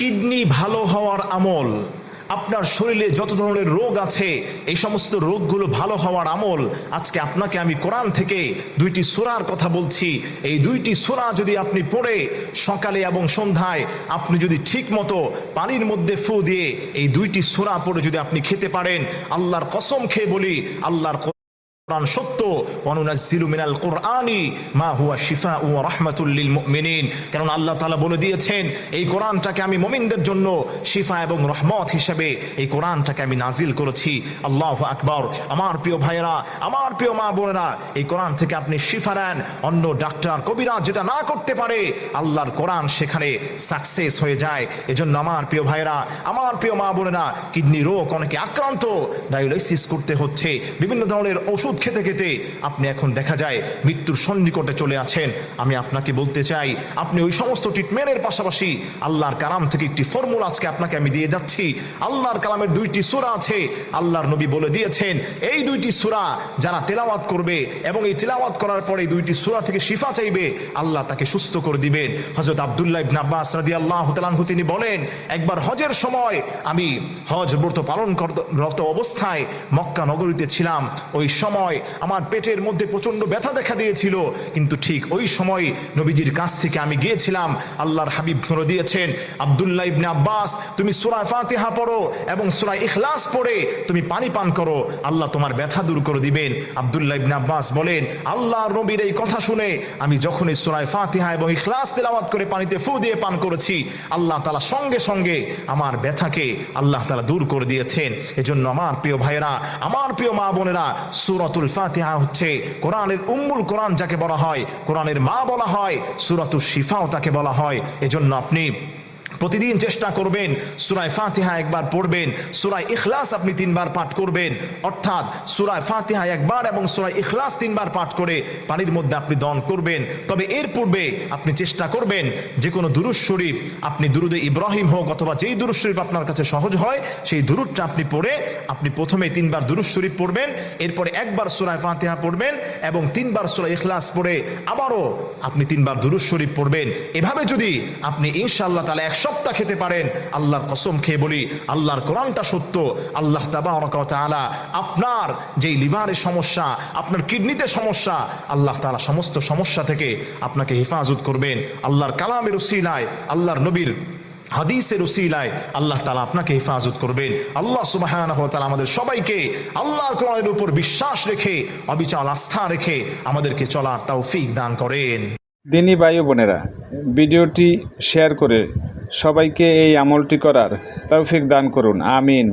Kidney ভালো হওয়ার আমল, আপনার শরীরে যত ধরনের রোগ আছে, এই সমস্ত রোগগুলো ভালো হওয়ার আমল, আজকে আপনাকে আমি কোরআন থেকে দুইটি সুরার কথা বলছি। এই দুইটি সুরা যদি আপনি পড়ে, সকালে এবং সন্ধ্যায় আপনি যদি ঠিক মতো পানির মধ্যে ফু দিয়ে এই দুইটি সুরা পড়ে যদি আপনি খেতে পারেন, আল্লাহর কসম খেয়ে বলি, আল্লাহর কোরআন সত্য। অনুনাজ্জিলু মিনাল কোরআনি মা হুয়া শিফা ও মুমিনিন। কারণ আল্লাহ বলে দিয়েছেন, এই কোরআনটাকে আমি জন্য শিফা এবং রহমত হিসেবে এই কোরআনটাকে আমি নাজিল করেছি। আল্লাহু আকবার। আমার প্রিয় ভাইয়েরা, আমার প্রিয় মা বোনেরা, এই কোরআন থেকে আপনি শিফা নেন। অন্য ডাক্তার, কবিরাজ যেটা না করতে পারে, আল্লাহর কোরআন সেখানে সাকসেস হয়ে যায়। এজন্য আমার প্রিয় ভাইয়েরা, আমার প্রিয় মা বোনেরা, কিডনি রোগ অনেকে আক্রান্ত ডায়ালাইসিস করতে হচ্ছে, বিভিন্ন ধরনের ওষুধ খেতে খেতে আপনি এখন দেখা যায় মৃত্যুর সন্নিকটে চলে আছেন। আমি আপনাকে বলতে চাই, আপনি ওই সমস্ত ট্রিটমেন্টের পাশাপাশি আল্লাহর কালাম থেকে একটি ফর্মুলা আজকে আপনাকে আমি দিয়ে যাচ্ছি। আল্লাহর কালামের দুইটি সূরা আছে, আল্লাহর নবী বলে দিয়েছেন, এই দুইটি সূরা যারা তেলাওয়াত করবে এবং এই তেলাওয়াত করার পরে দুইটি সুরা থেকে শিফা চাইবে, আল্লাহ তাকে সুস্থ করে দিবেন। হযরত আবদুল্লাহ ইবনে আব্বাস রাদিয়াল্লাহু তাআলা আনহু তিনি বলেন, একবার হজের সময় আমি হজ ব্রত পালন রত অবস্থায় মক্কা নগরীতে ছিলাম, ওই সময় আমার পেটের মধ্যে প্রচণ্ড ব্যথা দেখা দিয়েছিল। কিন্তু ঠিক ওই সময় নবীজির কাছ থেকে আমি গিয়েছিলাম। আল্লাহর হাবিব ধরে দিয়েছেন, আব্দুল্লাহ ইবনে আব্বাস, তুমি সূরা ফাতিহা পড়ো এবং সূরা ইখলাস পড়ে তুমি পানি পান করো। আল্লাহ তোমার ব্যথা দূর করে দিবেন। আব্দুল্লাহ ইবনে আব্বাস বলেন, আল্লাহর নবীর এই কথা শুনে আমি যখন এই সূরা ফাতিহা এবং ইখলাস তেলাওয়াত করে পানিতে ফু দিয়ে পান করেছি, আল্লাহ তাআলা সঙ্গে সঙ্গে আমার ব্যথাকে আল্লাহ তালা দূর করে দিয়েছেন। এজন্য আমার প্রিয় ভাইয়েরা, আমার প্রিয় মা বোনেরা, সূরাতুল ফাতিহা হচ্ছে কোরআনের উম্মুল কোরআন যাকে বলা হয়। কোরআনের মা বলা হয় সুরাতুল শিফাও তাকে বলা হয়। এজন্য আপনি প্রতিদিন চেষ্টা করবেন সুরায় ফাতিহা একবার পড়বেন সুরায় ইখলাস আপনি তিনবার পাঠ করবেন, অর্থাৎ সুরায় ফাতিহা একবার এবং সুরায় ইখলাস তিনবার পাঠ করে পানির মধ্যে আপনি দন করবেন। তবে এর পূর্বে আপনি চেষ্টা করবেন যে কোনো দুরুদ শরীফ আপনি দুরুদে ইব্রাহিম হোক অথবা যেই দুরুদ শরীফ আপনার কাছে সহজ হয়, সেই দুরুদটা আপনি পড়ে আপনি প্রথমে তিনবার দুরুদ শরীফ পড়বেন, এরপরে একবার সুরায় ফাতিহা পড়বেন এবং তিনবার সুরায় ইখলাস পড়ে আবারও আপনি তিনবার দুরুদ শরীফ পড়বেন। এভাবে যদি আপনি ইনশাআল্লাহ তাহলে এক সপ্তাহ খেতে পারেন। আল্লাহর কসম খেয়ে বলি, আল্লাহর কোরআনটা সত্য। আল্লাহ তালা আপনার যেই লিভারের সমস্যা, আপনার কিডনিতে সমস্যা, আল্লাহ তালা সমস্ত সমস্যা থেকে আপনাকে হেফাজত করবেন। আল্লাহর কালামের উসিলায়, আল্লাহর নবীর হাদিসের উসিলায় আল্লাহ তালা আপনাকে হেফাজত করবেন। আল্লাহ সুবাহ আমাদের সবাইকে আল্লাহর কোরআনের উপর বিশ্বাস রেখে, অবিচল আস্থা রেখে আমাদেরকে চলার তৌফিক দান করেন। দিনী ভাই বোনেরা, ভিডিওটি শেয়ার করে সবাইকে এই আমলটি করার তৌফিক দান করুন আমিন।